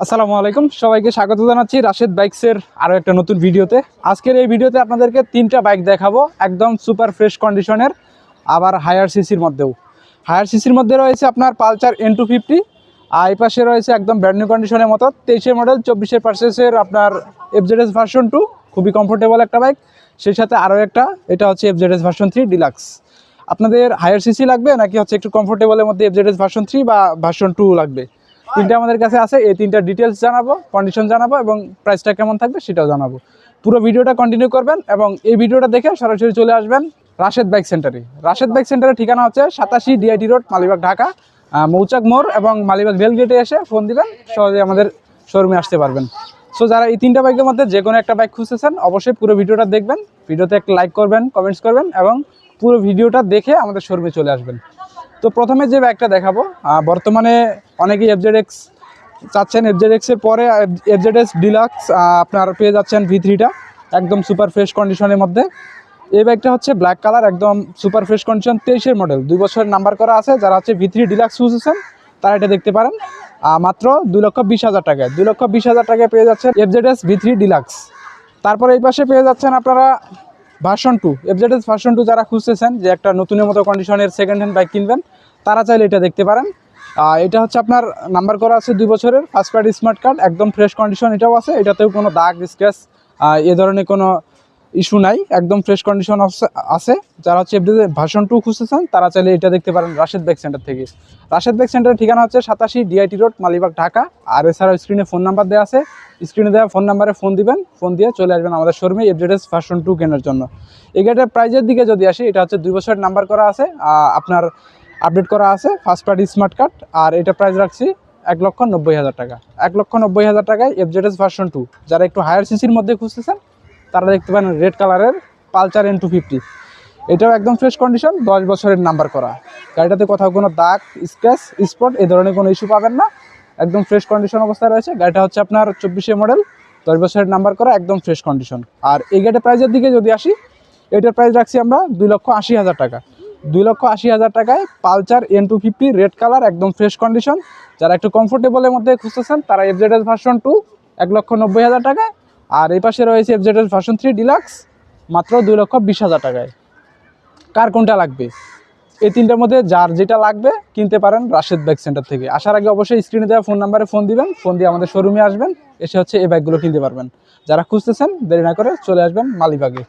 আসসালামু আলাইকুম। সবাইকে স্বাগত জানাচ্ছি রাশেদ বাইকসের আরও একটা নতুন ভিডিওতে। আজকের এই ভিডিওতে আপনাদেরকে তিনটা বাইক দেখাবো, একদম সুপার ফ্রেশ কন্ডিশনের, আবার হায়ার সিসির মধ্যেও। হায়ার সিসির মধ্যে রয়েছে আপনার পালচার এন টু ফিফটি আর এই পাশে রয়েছে একদম ব্র্যান্ড নিউ কন্ডিশনের মতো তেইশের মডেল চব্বিশের পার্সেসের আপনার এফজেডএস ভার্সন টু খুবই কমফোর্টেবল একটা বাইক। সেই সাথে আরও একটা, এটা হচ্ছে এফজেডএস ভার্সন থ্রি ডিলাক্স আপনাদের হায়ার সিসি লাগবে নাকি হচ্ছে একটু কমফোর্টেবলের মধ্যে এফজেডএস ভার্সন থ্রি বা ভার্সন টু লাগবে? তিনটা আমাদের কাছে আছে, এই তিনটা ডিটেলস জানাব কন্ডিশন জানাব এবং প্রাইসটা কেমন থাকবে সেটাও জানাব। পুরো ভিডিওটা কন্টিনিউ করবেন এবং এই ভিডিওটা দেখে সরাসরি চলে আসবেন রাশেদ বাইক সেন্টারে। রাশেদ বাইক সেন্টারের ঠিকানা হচ্ছে সাতাশি ডিআইটি রোড মালিবাগ, ঢাকা। মৌচাক মোড় এবং মালিবাগ রেল গেটে এসে ফোন দিবেন, সহজে আমাদের শোরুমে আসতে পারবেন। সো যারা এই তিনটা বাইকের মধ্যে যে কোনো একটা বাইক খুঁজতেছেন, অবশ্যই পুরো ভিডিওটা দেখবেন, ভিডিওতে একটা লাইক করবেন কমেন্টস করবেন এবং পুরো ভিডিওটা দেখে আমাদের শোরুমে চলে আসবেন। তো প্রথমে যে ব্যাগটা দেখাবো বর্তমানে অনেকেই এফজেড এক্স চাচ্ছেন এফজেড এক্সের পরে এফজেড এক্স ডিলাক্স আপনার পেয়ে যাচ্ছেন ভি থ্রিটা একদম সুপার ফ্রেশ কন্ডিশনের মধ্যে। এই ব্যাগটা হচ্ছে ব্ল্যাক কালার একদম সুপার ফ্রেশ কন্ডিশন তেইশের মডেল দুই বছরের নাম্বার করা আছে, যারা হচ্ছে ভি থ্রি ডিলাক্স খুঁজেছেন তারা এটা দেখতে পারেন। মাত্র দুই লক্ষ বিশ হাজার টাকায়, দুই লক্ষ বিশ হাজার টাকায় পেয়ে যাচ্ছেন FZ S V three deluxe তারপরে এই পাশে পেয়ে যাচ্ছেন আপনারা version two FZS version two যারা খুঁজতেছেন যে একটা নতুনের মতো কন্ডিশনের সেকেন্ড হ্যান্ড বাইক কিনবেন, তারা চাইলে এটা দেখতে পারেন। এটা হচ্ছে আপনার নাম্বার করা আছে দুই বছরের ফার্স্ট পার্টি স্মার্ট কার্ড একদম ফ্রেশ কন্ডিশন এটাও আছে, এটাতেও কোনো দাগ স্ক্র্যাচ এ ধরনের কোনো ইস্যু নাই, একদম ফ্রেশ কন্ডিশন আছে যারা হচ্ছে এফজেড ভার্সন টু খুঁজতেছেন, তারা চাইলে এটা দেখতে পারেন রাশেদ বাইক সেন্টার থেকে। রাশেদ বাইক সেন্টারের ঠিকানা হচ্ছে সাতাশি ডিআইটি রোড মালিবাগ, ঢাকা। আর এছাড়াও স্ক্রিনে ফোন নাম্বার দেওয়া আছে। স্ক্রিনে দেওয়া ফোন নাম্বারে ফোন দিবেন ফোন দিয়ে চলে আসবেন আমাদের শোরুমে এফজেডএস ভার্সন টু কেনার জন্য। এই গাড়িটার প্রাইজের দিকে যদি আসি, এটা হচ্ছে দুই বছরের নাম্বার করা আছে আপনার আপডেট করা আছে ফার্স্ট পার্টি স্মার্ট কার্ড আর এটা প্রাইস রাখছি এক লক্ষ নব্বই হাজার টাকা। এক লক্ষ নব্বই হাজার টাকায় এফজেডএস ভার্সন টু যারা একটু হায়ার সিসির মধ্যে খুঁজতেছেন তারা দেখতে পারেন রেড কালারের পালচার এন টু ফিফটি এটাও একদম ফ্রেশ কন্ডিশন দশ বছরের নাম্বার করা। গাড়িটাতে কোথাও কোনো দাগ স্ক্র্যাচ স্পট এই ধরনের কোনো ইস্যু পাবেন না। একদম ফ্রেশ কন্ডিশন অবস্থায় রয়েছে। গাড়িটা হচ্ছে আপনার চব্বিশে মডেল দশ বছরের নাম্বার করা, একদম ফ্রেশ কন্ডিশন আর এই গাড়ির প্রাইজের দিকে যদি আসি, এটার প্রাইস রাখছি আমরা দুই লক্ষ আশি হাজার টাকা। দুই লক্ষ আশি হাজার টাকায় Pulsar N two fifty red colour একদম ফ্রেশ কন্ডিশন যারা একটু কমফোর্টেবলের মধ্যে খুঁজতেছেন, তারা এফজেডএস ভার্সন টু এক লক্ষ নব্বই হাজার টাকায়। আর এই পাশে রয়েছে এফজেডএস ভার্সন থ্রি ডিলাক্স মাত্র দুই লক্ষ বিশ হাজার টাকায়। কার কোনটা লাগবে? এই তিনটার মধ্যে যার যেটা লাগবে কিনতে পারেন রাশেদ ব্যাগ সেন্টার থেকে। আসার আগে অবশ্যই স্ক্রিনে দেওয়া ফোন নাম্বারে ফোন দিবেন ফোন দিয়ে আমাদের শোরুমে আসবেন, এসে হচ্ছে এই ব্যাগগুলো কিনতে পারবেন। যারা খুঁজতেছেন, দেরি না করে চলে আসবেন মালিবাগে।